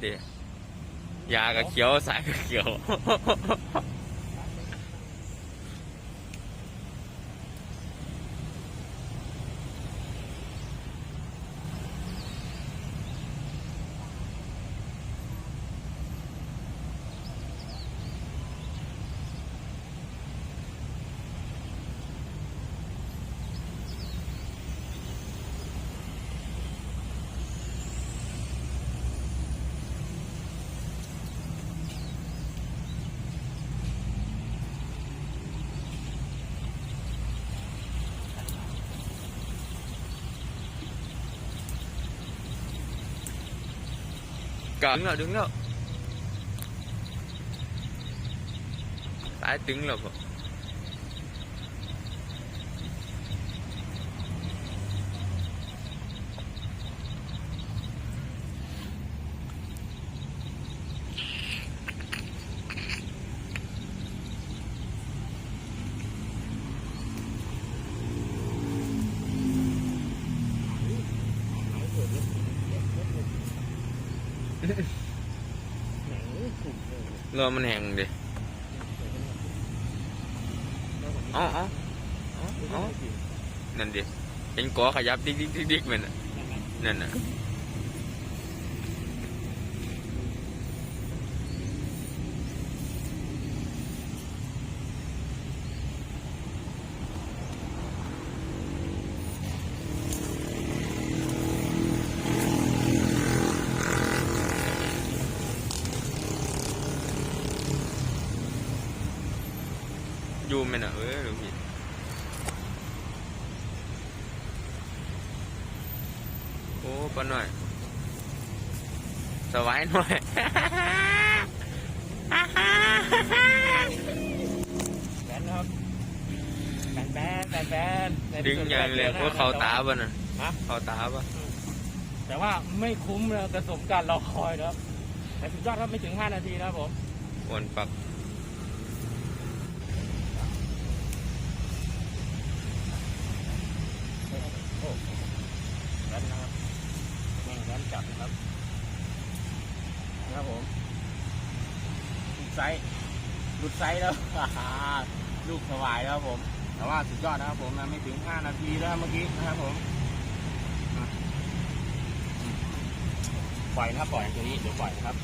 เดี๋ยาก็เขียวสายก็เขียว ดึงแล้วดึงแล้ วสายตึงแล้วบ่รอมันแห้งดิเอ๋อาเอาเอานั่นดิเห็นกอขยับดิ๊กดิ๊กดิ๊กมันนั่นน่ะ ยู่ไหมน่ะเอ้ยลูกพี่โอ้ปะหน่อย สวายหน่อยแบนครับแบนแบนแบนแบนในดึที่งสุอย่างเลยก็ว่าเขาตาแต่ว่บ่น่ะฮะเขาตาบ่แต่ว่าไม่คุ้มนะกระสมการรอคอยนะครับแต่สุดยอดครับไม่ถึง 5 นาทีนะครับผมอ้วนปัก โอ้แบนนะครับแม่งแบนจับนะ ครับนะครับผมหลุดไซส์หลุดไซส์แล้ว ลูกสวายแล้วครับผม แต่ว่าสุดยอดนะครับผมนะไม่ถึง 5 นาทีแล้วเมื่อกี้นะครับผมอะปล่อยนะครับปล่อยตัวนี้เดี๋ยวปล่อยนะครับ